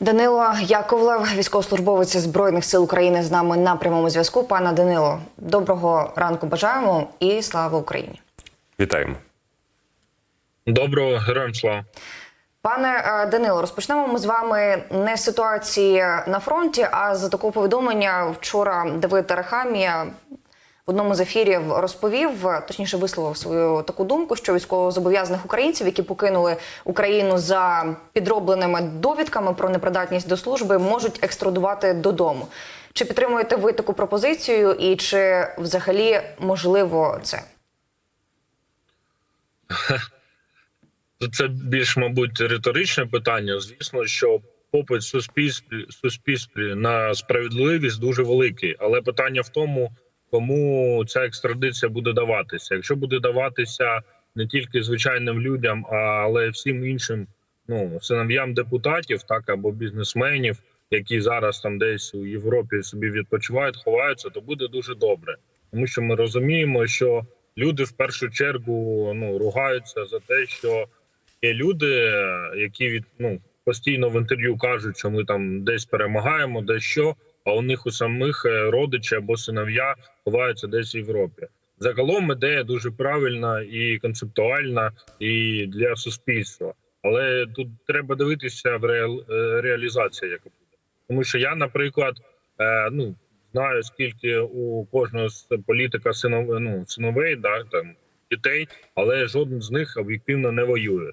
Данило Яковлев, військовослужбовець збройних сил України, з нами на прямому зв'язку. Пане Данило, доброго ранку бажаємо і слава Україні. Вітаємо. Доброго героям слава. Пане е, Данило, розпочнемо ми з вами не з ситуації на фронті, а з такого повідомлення вчора Давид Тарахамія одному з ефірів розповів, точніше висловив свою таку думку, що військовозобов'язаних українців, які покинули Україну за підробленими довідками про непридатність до служби, можуть екстрадувати додому. Чи підтримуєте ви таку пропозицію, і чи взагалі можливо це? Це більш, мабуть, риторичне питання. Звісно, що попит суспільстві, суспільстві на справедливість дуже великий, але питання в тому, кому ця екстрадиція буде даватися. Якщо буде даватися не тільки звичайним людям, але всім іншим, ну синов'ям депутатів, так або бізнесменів, які зараз там десь у Європі собі відпочивають, ховаються, то буде дуже добре, тому що ми розуміємо, що люди в першу чергу ну ругаються за те, що є люди, які від ну постійно в інтерв'ю кажуть, що ми там десь перемагаємо, десь що, а у них у самих е, родичі або синов'я ховаються десь в Європі. Загалом ідея дуже правильна і концептуальна, і для суспільства. Але тут треба дивитися в е, реалізація, яка буде. Тому що я, наприклад, е, ну знаю скільки у кожного з політика синов, ну, синовей, да, там дітей, але жоден з них об'єктивно не воює.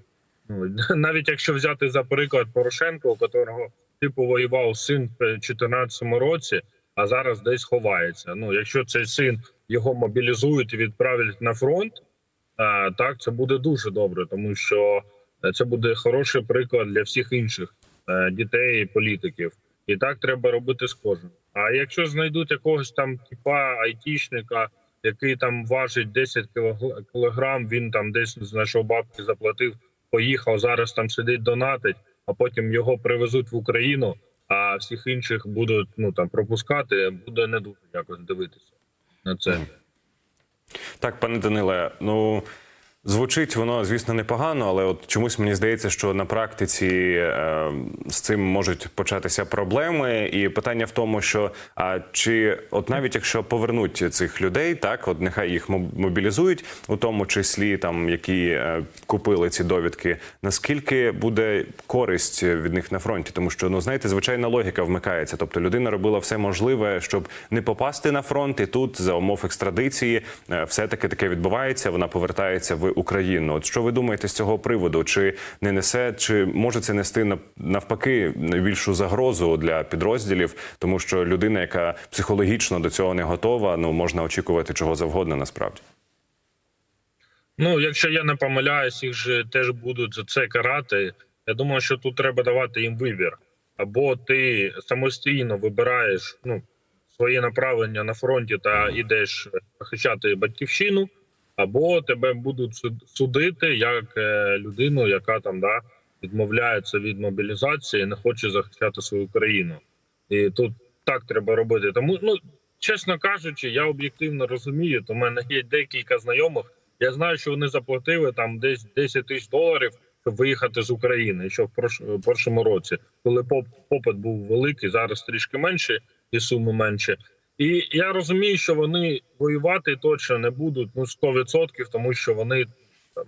Ну, навіть якщо взяти за приклад Порошенка, у котрого типу воював син в 2014 році, а зараз десь ховається. Ну, якщо цей син його мобілізують і відправлять на фронт, так це буде дуже добре, тому що е, це буде хороший приклад для всіх інших е, дітей і політиків. І так треба робити з кожним. А якщо знайдуть якогось там типа айтішника, який там важить 10 кілог- кілограм, він там десь знайшов бабки, заплатив, поїхав. Зараз там сидить, донатить, а потім його привезуть в Україну. А всіх інших будуть ну там пропускати. Буде не дуже якось дивитися на це. Так, пане Даниле, ну звучить воно, звісно, непогано, але от чомусь мені здається, що на практиці е, з цим можуть початися проблеми. І питання в тому, що а чи от навіть якщо повернуть цих людей, так от нехай їх моб- мобілізують, у тому числі там які е, купили ці довідки, наскільки буде користь від них на фронті? Тому що ну знаєте, звичайна логіка вмикається. Тобто людина робила все можливе, щоб не попасти на фронт, і тут за умов екстрадиції е, все таки таке відбувається. Вона повертається в Україну. От що ви думаєте з цього приводу? Чи не несе, чи може це нести навпаки найбільшу загрозу для підрозділів, тому що людина, яка психологічно до цього не готова, ну можна очікувати чого завгодно насправді. Ну, якщо я не помиляюсь, їх же теж будуть за це карати. Я думаю, що тут треба давати їм вибір. Або ти самостійно вибираєш ну, своє направлення на фронті та йдеш захищати батьківщину, або тебе будуть судити як е, людину, яка там да, відмовляється від мобілізації не хоче захищати свою країну. І тут так треба робити. Тому, ну чесно кажучи, я об'єктивно розумію. То в мене є декілька знайомих. Я знаю, що вони заплатили там десь 10 тисяч доларів, щоб виїхати з України. Що в першому році, коли поп- попит був великий, зараз трішки менше і суми менше. І я розумію, що вони воювати точно не будуть ну 100%, тому що вони там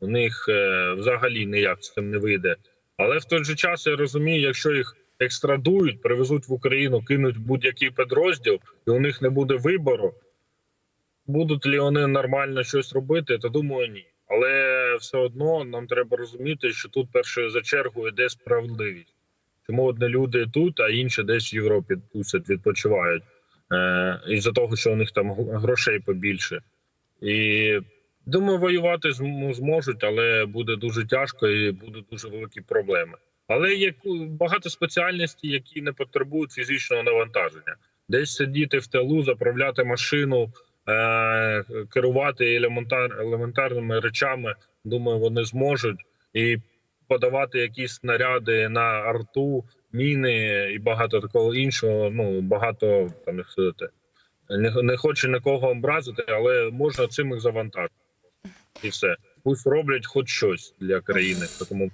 у них е, взагалі ніяк з цим не вийде. Але в той же час я розумію, якщо їх екстрадують, привезуть в Україну, кинуть будь-який підрозділ, і у них не буде вибору, будуть ли вони нормально щось робити, то думаю, ні. Але все одно нам треба розуміти, що тут першою за чергу йде справедливість. Чому одні люди тут, а інші десь в Європі тусять, відпочивають. Е, із-за того, що у них там грошей побільше. І думаю, воювати зм- зможуть, але буде дуже тяжко і будуть дуже великі проблеми. Але є багато спеціальностей, які не потребують фізичного навантаження. Десь сидіти в тилу, заправляти машину, е- керувати елементар, елементарними речами. Думаю, вони зможуть і подавати якісь снаряди на арту, міни і багато такого іншого. Ну багато там як сказати, не, не хочу нікого образити, але можна цим їх завантажити. І все. Пусть роблять хоч щось для країни. Тому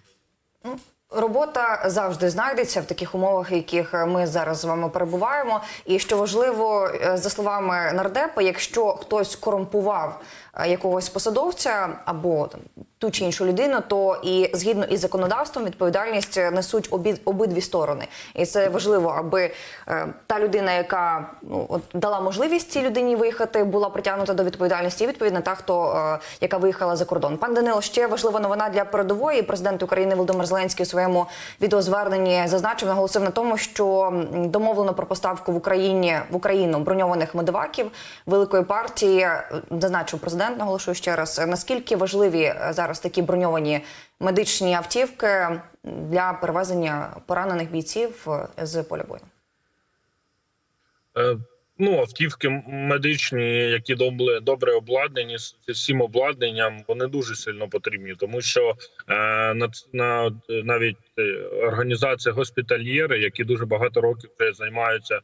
Робота завжди знайдеться в таких умовах, в яких ми зараз з вами перебуваємо. І що важливо, е, за словами нардепа, якщо хтось корумпував е, якогось посадовця або там ту чи іншу людину, то і згідно із законодавством відповідальність несуть обі, обидві сторони. І це важливо, аби е, та людина, яка ну от дала можливість цій людині виїхати, була притягнута до відповідальності. І відповідно та, хто е, яка виїхала за кордон. Пан Данило, ще важлива новина для передової. Президент України Володимир Зеленський у своєму відеозверненні зазначив, наголосив на тому, що домовлено про поставку в Україні в Україну броньованих медиваків великої партії. Е, Зазначив президент, наголошую ще раз. е, Наскільки важливі е, зараз такі броньовані медичні автівки для перевезення поранених бійців е, з поля бою? Е, Ну, автівки медичні, які добре, добре обладнані з всім обладнанням, вони дуже сильно потрібні, тому що е, на, на навіть е, організація госпітальєри, які дуже багато років вже займаються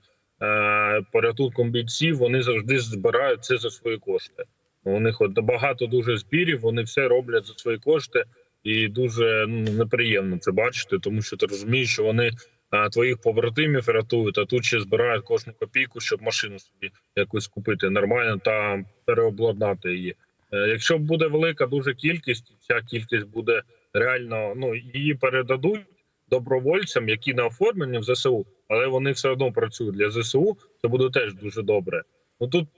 порятунком бійців, вони завжди збирають це за свої кошти. У них от багато дуже збірів, вони все роблять за свої кошти, і дуже ну, неприємно це бачити, тому що ти розумієш, що вони а, твоїх побратимів рятують, а тут ще збирають кожну копійку, щоб машину собі якусь купити нормально та переобладнати її. Е, Якщо буде велика дуже кількість, ця кількість буде реально ну її передадуть добровольцям, які не оформлені в ЗСУ, але вони все одно працюють для ЗСУ. Це буде теж дуже добре. Ну тут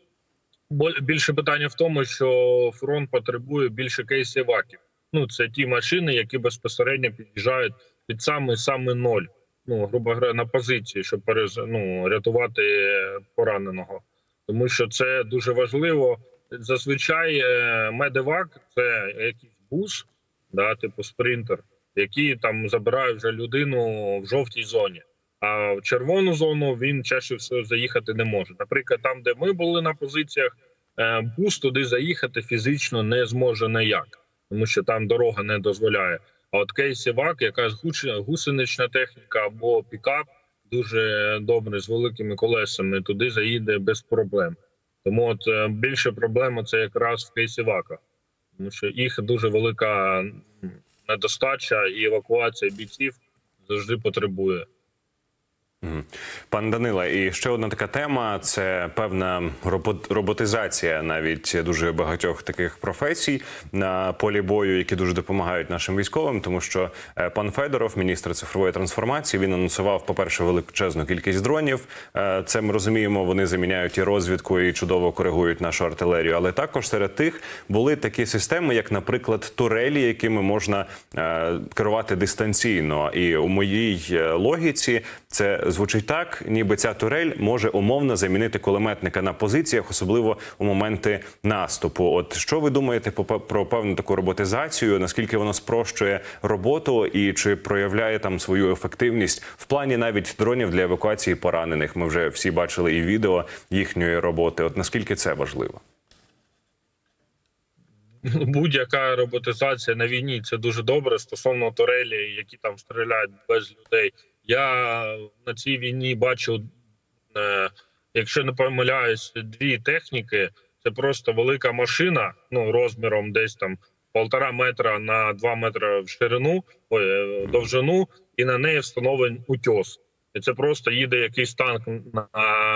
більше питання в тому, що фронт потребує більше кейсів ваків. Ну це ті машини, які безпосередньо під'їжджають під самий самий ноль. Ну, грубо говоря, на позиції, щоб перез... ну, рятувати пораненого, тому що це дуже важливо. Зазвичай е, медевак це якийсь бус, да, типу спринтер, який там забирає вже людину в жовтій зоні. А в червону зону він чаще всього заїхати не може. Наприклад, там, де ми були на позиціях, е, бус туди заїхати фізично не зможе ніяк, тому що там дорога не дозволяє. А от кейсівак, якась гуч- гусенична техніка або пікап, дуже добре з великими колесами, туди заїде без проблем. Тому от е, більше проблема це якраз в кейсіваках, тому що їх дуже велика недостача і евакуація бійців завжди потребує. Мгм. Пан Данила, і ще одна така тема це певна робот- роботизація навіть дуже багатьох таких професій на полі бою, які дуже допомагають нашим військовим. Тому що е, пан Федоров, міністр цифрової трансформації, він анонсував, по-перше, величезну кількість дронів. Е, Це ми розуміємо, вони заміняють і розвідку, і чудово коригують нашу артилерію. Але також серед тих були такі системи, як, наприклад, турелі, якими можна е, керувати дистанційно. І у моїй логіці це звучить так, ніби ця турель може умовно замінити кулеметника на позиціях, особливо у моменти наступу. От що ви думаєте про певну таку роботизацію? Наскільки воно спрощує роботу і чи проявляє там свою ефективність в плані навіть дронів для евакуації поранених? Ми вже всі бачили і відео їхньої роботи. От наскільки це важливо? Будь-яка роботизація на війні це дуже добре. Стосовно турелі, які там стріляють без людей. Я на цій війні бачу, е, якщо не помиляюсь, дві техніки. Це просто велика машина, ну розміром десь там полтора метра на два метри в ширину, ой, е, довжину, і на неї встановлений утьос. І це просто їде якийсь танк на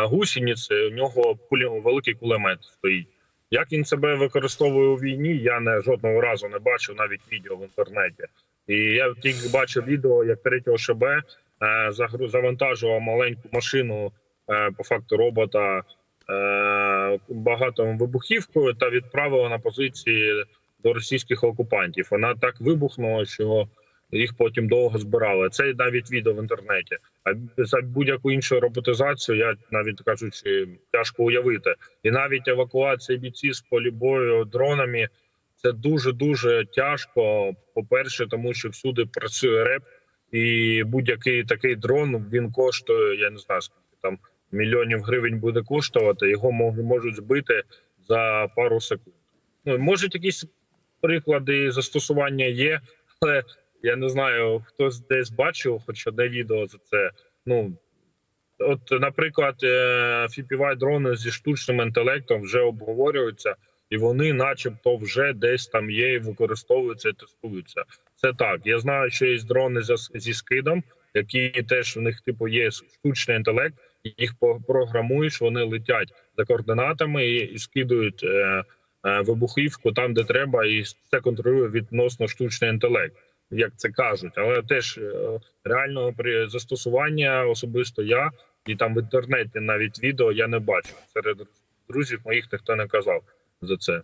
гусениці, у нього великий кулемет стоїть. Як він себе використовує у війні, я не жодного разу не бачив навіть відео в інтернеті. І я тільки бачив відео, як третього ШБ завантажував маленьку машину, е, по факту робота, е, багато вибухівкою та відправила на позиції до російських окупантів. Вона так вибухнула, що їх потім довго збирали. Це навіть відео в інтернеті. А за будь-яку іншу роботизацію я навіть кажучи, тяжко уявити. І навіть евакуація бійців з полі бою дронами це дуже дуже тяжко. По перше, тому що всюди працює реп, і будь-який такий дрон він коштує. Я не знаю скільки там мільйонів гривень буде коштувати. Його можуть збити за пару секунд. Ну можуть якісь приклади застосування є, але я не знаю, хтось десь бачив, хоч одне відео за це. Ну от, наприклад, е, FPV дрони зі штучним інтелектом вже обговорюються і вони, начебто, вже десь там є і використовуються і тестуються. Це так. Я знаю, що є дрони зі скидом, які теж в них типу є штучний інтелект. Їх програмуєш, вони летять за координатами і, і скидують е, е, вибухівку там, де треба, і це контролює відносно штучний інтелект, як це кажуть. Але теж е, реального при застосування особисто я і там в інтернеті навіть відео я не бачив. Серед друзів моїх ніхто не казав за це.